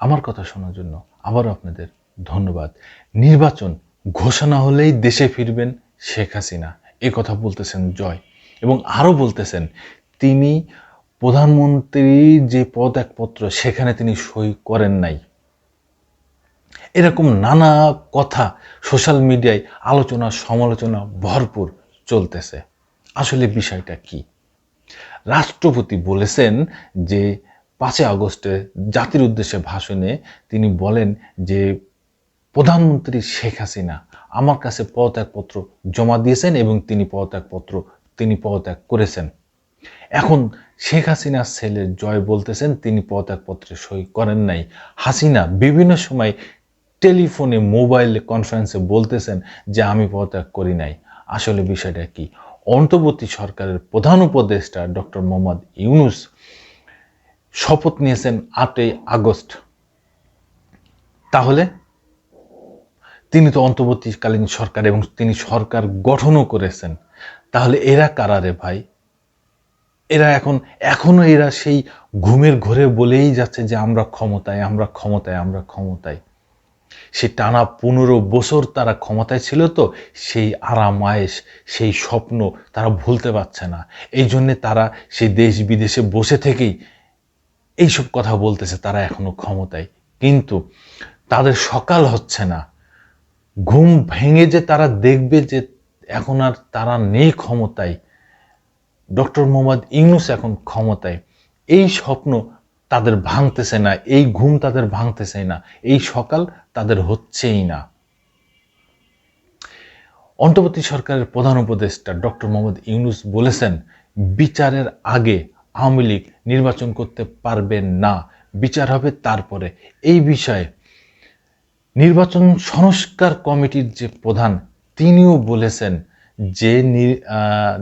আমার কথা শোনার জন্য আবারও আপনাদের ধন্যবাদ। নির্বাচন ঘোষণা হলেই দেশে ফিরবেন শেখ হাসিনা। এ কথা বলতেছেন জয়। এবং আরও বলতেছেন, তিনি প্রধানমন্ত্রী যে পদত্যাগপত্র সেখানে তিনি সই করেন নাই। এরকম নানা কথা সোশ্যাল মিডিয়ায় আলোচনা, সমালোচনা ভরপুর চলতেছে। আসলে বিষয়টা কি? রাষ্ট্রপতি বলেছেন যে পাঁচই আগস্টে জাতির উদ্দেশ্যে ভাষণে তিনি বলেন যে, প্রধানমন্ত্রী শেখ হাসিনা আমার কাছে পদত্যাগপত্র জমা দিয়েছেন এবং তিনি পদত্যাগপত্র, তিনি পদত্যাগ করেছেন। এখন শেখ হাসিনার ছেলে জয় বলতেছেন, তিনি পদত্যাগপত্রে সই করেন নাই। হাসিনা বিভিন্ন সময় টেলিফোনে, মোবাইলে কনফারেন্সে বলতেছেন যে, আমি পদত্যাগ করি নাই। আসলে বিষয়টা কি? অন্তর্বর্তী সরকারের প্রধান উপদেষ্টা ডক্টর মোহাম্মদ ইউনুস শপথ নিয়েছেন আটই আগস্ট। তাহলে তিনি তো অন্তর্বর্তীকালীন সরকার এবং তিনি সরকার গঠনও করেছেন। তাহলে এরা কারারে ভাই? এরা এখন, এখনও এরা সেই ঘুমের ঘরে বলেই যাচ্ছে যে আমরা ক্ষমতায় আমরা ক্ষমতায় আমরা ক্ষমতায়। সে টানা পনেরো বছর তারা ক্ষমতায় ছিল তো, সেই আরাম আয়েস সেই স্বপ্ন তারা ভুলতে পারছে না। এই জন্যে তারা সেই দেশ বিদেশে বসে থেকেই এইসব কথা বলতেছে, তারা এখনও ক্ষমতায়। কিন্তু তাদের সকাল হচ্ছে না। ঘুম ভেঙে যে তারা দেখবে যে এখন আর তারা নেই ক্ষমতায়, ডক্টর মোহাম্মদ ইউনুস এখন ক্ষমতায়, এই স্বপ্ন তাদের ভাঙতেছে না, এই ঘুম তাদের ভাঙতেছে না, এই সকাল তাদের হচ্ছেই না। অন্তর্বর্তী সরকারের প্রধান উপদেষ্টা ডক্টর মোহাম্মদ ইউনুস বলেছেন, বিচারের আগে আওয়ামী লীগ নির্বাচন করতে পারবেন না। বিচার হবে তারপরে। এই বিষয়ে নির্বাচন সংস্কার কমিটির যে প্রধান, তিনিও বলেছেন যে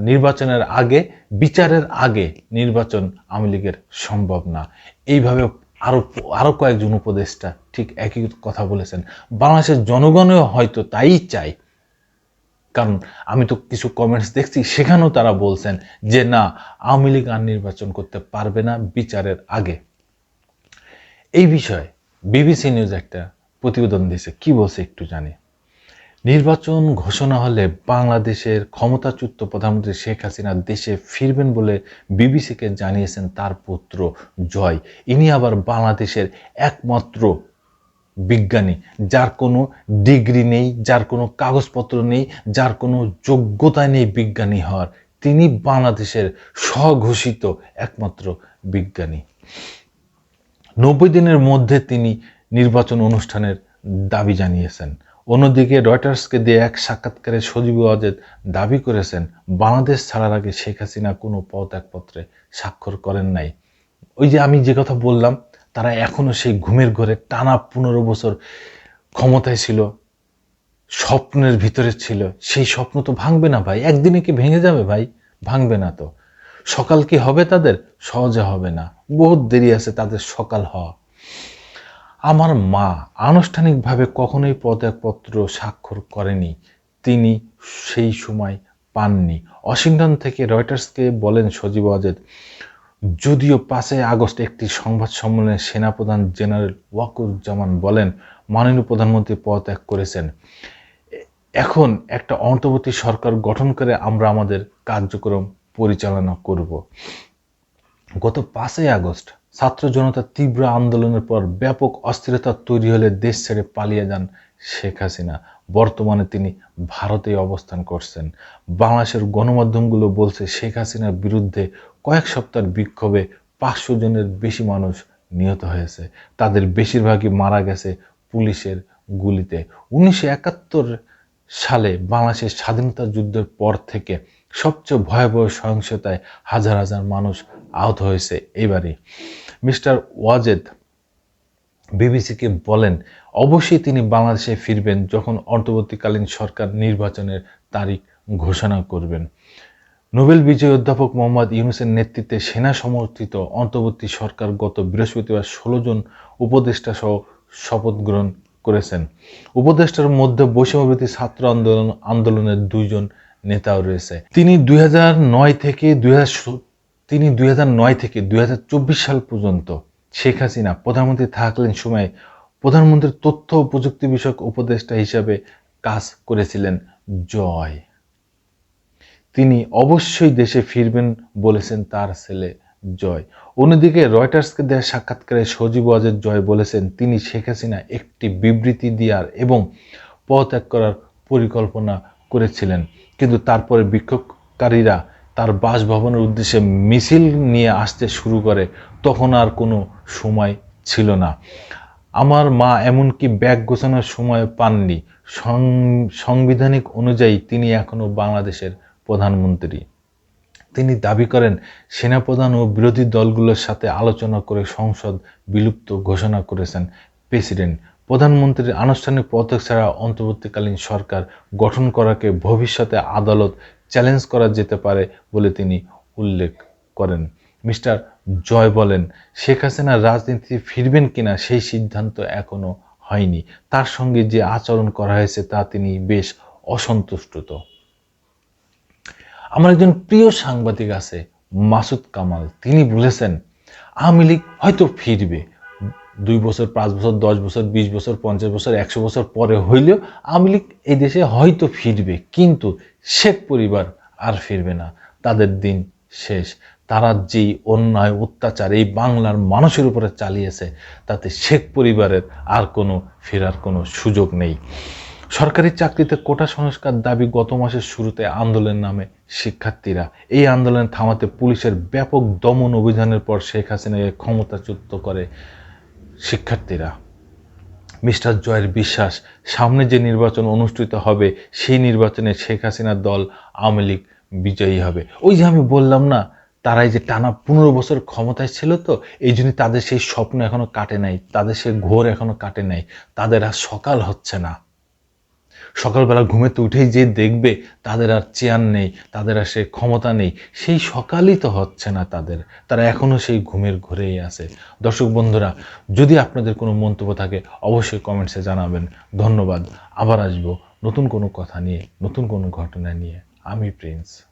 নির্বাচনের আগে, বিচারের আগে নির্বাচন আওয়ামী লীগের সম্ভব না। এইভাবে আরও আরও কয়েকজন উপদেষ্টা ঠিক একই কথা বলেছেন। বাংলাদেশের জনগণও হয়তো তাই চায়। কারণ আমি তো কিছু কমেন্টস দেখছি, সেখানেও তারা বলছেন যে, না, আওয়ামী লীগ আর নির্বাচন করতে পারবে না বিচারের আগে। এই বিষয়ে বিবিসি নিউজ একটা প্রতিবেদন দিয়েছে। কি বলছে একটু জানি। নির্বাচন ঘোষণা হলে বাংলাদেশের ক্ষমতাচ্যুত প্রধানমন্ত্রী শেখ হাসিনা দেশে ফিরবেন বলে বিবিসিকে জানিয়েছেন তার পুত্র জয়। ইনি আবার বাংলাদেশের একমাত্র বিজ্ঞানী, যার কোনো ডিগ্রি নেই, যার কোনো কাগজপত্র নেই, যার কোনো যোগ্যতা নেই বিজ্ঞানী হওয়ার। তিনি বাংলাদেশের স্বঘোষিত একমাত্র বিজ্ঞানী। নব্বই দিনের মধ্যে তিনি নির্বাচন অনুষ্ঠানের দাবি জানিয়েছেন। অন্যদিকে রয়টার্সকে দিয়ে এক সাক্ষাৎকারে সজীব ওয়াজেদ দাবি করেছেন, বাংলাদেশ ছাড়ার আগে শেখ হাসিনা কোনো পদত্যাগপত্রে স্বাক্ষর করেন নাই। ওই যে আমি যে কথা বললাম তারা এখনও সেই ঘুমের ঘরে টানা পনেরো বছর ক্ষমতায় ছিল, স্বপ্নের ভিতরে ছিল। সেই স্বপ্ন তো ভাঙবে না ভাই। একদিনে কি ভেঙে যাবে ভাই? ভাঙবে না তো। সকাল কি হবে তাদের? সহজে হবে না। বহুত দেরি আছে তাদের সকাল হওয়া। আমার মা আনুষ্ঠানিকভাবে কখনোই পদত্যাগপত্র স্বাক্ষর করেনি। তিনি সেই সময় পাননি। ওয়াশিংটন থেকে রয়টার্সকে বলেন সজীব আজেদ যদিও পাঁচই আগস্ট একটি সংবাদ সম্মেলনে সেনাপ্রধান জেনারেল ওয়াকুরুজ্জামান বলেন, মাননীয় প্রধানমন্ত্রী পদত্যাগ করেছেন। এখন একটা অন্তর্বর্তী সরকার গঠন করে আমরা আমাদের কার্যক্রম পরিচালনা করব। গত পাঁচই আগস্ট ছাত্র জনতার তীব্র আন্দোলনের পর ব্যাপক অস্থিরতা তৈরি হলে দেশ ছেড়ে পালিয়ে যান শেখ হাসিনা। বর্তমানে তিনি ভারতে অবস্থান করছেন। বাংলাদেশের গণমাধ্যমগুলো বলছে শেখ হাসিনার বিরুদ্ধে কয়েক সপ্তাহের বিক্ষোভে পাঁচশো জনের বেশি মানুষ নিহত হয়েছে। তাদের বেশিরভাগই মারা গেছে পুলিশের গুলিতে। উনিশশো একাত্তর সালে বাংলাদেশের স্বাধীনতা যুদ্ধের পর থেকে সবচেয়ে ভয়াবহ সহিংসতায় হাজার হাজার মানুষ আহত হয়েছে। এবারে মিস্টার ওয়াজেদ বিবিসিকে বলেন অবশ্যই তিনি বাংলাদেশে ফিরবেন যখন অন্তর্বর্তীকালীন সরকার নির্বাচনের তারিখ ঘোষণা করবেন। নোবেল বিজয়ী অধ্যাপক মোহাম্মদ ইউনুসের নেতৃত্বে সেনা সমর্থিত অন্তর্বর্তী সরকার গত বৃহস্পতিবার ষোলো জন উপদেষ্টা সহ শপথ গ্রহণ করেছেন। উপদেষ্টার মধ্যে বৈষম্যবিরোধী ছাত্র আন্দোলন, আন্দোলনের দুইজন নেতাও রয়েছে। তিনি দুই হাজার নয় থেকে দুই তিনি দুই হাজার নয় থেকে দুই হাজার চব্বিশ সাল পর্যন্ত শেখ হাসিনা প্রধানমন্ত্রী থাকলেন সময় প্রধানমন্ত্রীর তথ্য ও প্রযুক্তি বিষয়ক উপদেষ্টা হিসাবে কাজ করেছিলেন জয়। তিনি অবশ্যই দেশে ফিরবেন বলেছেন তার ছেলে জয়। অন্যদিকে রয়টার্সকে দেওয়া সাক্ষাৎকারে সজীব ওয়াজেদ জয় বলেছেন, তিনি শেখ হাসিনা একটি বিবৃতি দেওয়ার এবং পদত্যাগ করার পরিকল্পনা করেছিলেন। কিন্তু তারপরে বিক্ষোভকারীরা তার বাসভবনের উদ্দেশ্যে মিছিল নিয়ে আসতে শুরু করে, তখন আর কোনো সময় ছিল না। আমার মা এমনকি ব্যাগ গোছানোর সময় পাননি। সাংবিধানিক অনুযায়ী তিনি এখনও বাংলাদেশের প্রধানমন্ত্রী। তিনি দাবি করেন, সেনাপ্রধান ও বিরোধী দলগুলোর সাথে আলোচনা করে সংসদ বিলুপ্ত ঘোষণা করেছেন। প্রেসিডেন্ট, প্রধানমন্ত্রীর আনুষ্ঠানিক পদত্যাগ ছাড়া অন্তর্বর্তীকালীন সরকার গঠন করাকে ভবিষ্যতে আদালত চ্যালেঞ্জ করা যেতে পারে বলে তিনি উল্লেখ করেন। মিস্টার জয় বলেন, শেখ হাসিনা রাজনীতি ফিরবেন কিনা সেই সিদ্ধান্ত এখনও হয়নি। তার সঙ্গে যে আচরণ করা হয়েছে তা তিনি বেশ অসন্তুষ্ট আমার একজন প্রিয় সাংবাদিক আছে, মাসুদ কামাল। তিনি বলেছেন, আওয়ামী লীগ হয়তো ফিরবে। দুই বছর, পাঁচ বছর, দশ বছর, বিশ বছর, পঞ্চাশ বছর, একশো বছর পরে হইলেও আওয়ামী লীগ এই দেশে হয়তো ফিরবে। কিন্তু শেখ পরিবার আর ফিরবে না। তাদের দিন শেষ। তারা যেই অন্যায়, অত্যাচার এই বাংলার মানুষের উপরে চালিয়েছে, তাতে শেখ পরিবারের আর কোনো ফেরার কোনো সুযোগ নেই। সরকারি চাকরিতে কোটা সংস্কার দাবি গত মাসের শুরুতে আন্দোলনের নামে শিক্ষার্থীরা। এই আন্দোলন থামাতে পুলিশের ব্যাপক দমন অভিযানের পর শেখ হাসিনাকে ক্ষমতাচ্যুত করে শিক্ষার্থীরা। মিস্টার জয়ের বিশ্বাস, সামনে যে নির্বাচন অনুষ্ঠিত হবে, সেই নির্বাচনে শেখ হাসিনার দল আওয়ামী লীগ বিজয়ী হবে। ওই যে আমি বললাম না তারাই যে টানা পনেরো বছর ক্ষমতায় ছিল তো, এই জন্য তাদের সেই স্বপ্ন এখনও কাটে নাই, তাদের সেই ঘোর এখনও কাটে নাই, তাদের আর সকাল হচ্ছে না। সকালবেলা ঘুমেতে উঠেই যে দেখবে তাদের আর চেয়ার নেই, তাদের আর সে ক্ষমতা নেই, সেই সকালই তো হচ্ছে না তাদের, তারা এখনও সেই ঘুমের ঘুরেই আছে। দর্শক বন্ধুরা, যদি আপনাদের কোনো মন্তব্য থাকে, অবশ্যই কমেন্টসে জানাবেন। ধন্যবাদ, আবার আসব নতুন কোনো কথা নিয়ে, নতুন কোনো ঘটনা নিয়ে। আমি প্রিন্স।